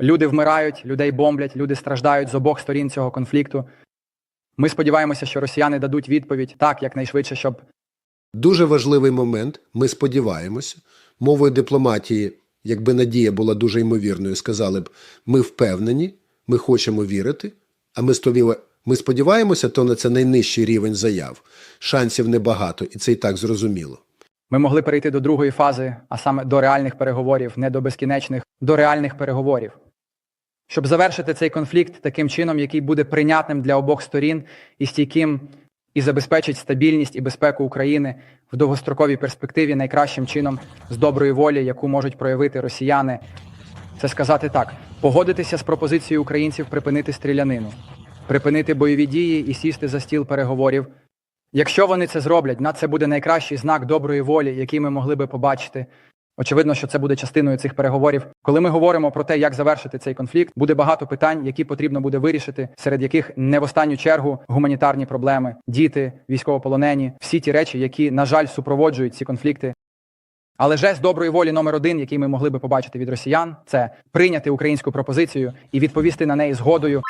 Люди вмирають, людей бомблять, люди страждають з обох сторін цього конфлікту. Ми сподіваємося, що росіяни дадуть відповідь так, якнайшвидше, щоб Дуже важливий момент. Ми сподіваємося. Мовою дипломатії, якби надія була дуже ймовірною, сказали б: ми впевнені, ми хочемо вірити. А ми стовіли. Ми сподіваємося, то на це найнижчий рівень заяв. Шансів небагато, і це і так зрозуміло. Ми могли перейти до другої фази, а саме до реальних переговорів, не до безкінечних, до реальних переговорів. Щоб завершити цей конфлікт таким чином, який буде прийнятним для обох сторін і стійким, і забезпечить стабільність і безпеку України в довгостроковій перспективі найкращим чином з доброї волі, яку можуть проявити росіяни, це сказати так: погодитися з пропозицією українців припинити стрілянину, припинити бойові дії і сісти за стіл переговорів. Якщо вони це зроблять, на це буде найкращий знак доброї волі, який ми могли би побачити. Очевидно, що це буде частиною цих переговорів. Коли ми говоримо про те, як завершити цей конфлікт, буде багато питань, які потрібно буде вирішити, серед яких не в останню чергу гуманітарні проблеми, діти, військовополонені, всі ті речі, які, на жаль, супроводжують ці конфлікти. Але жест доброї волі номер один, який ми могли би побачити від росіян, це прийняти українську пропозицію і відповісти на неї згодою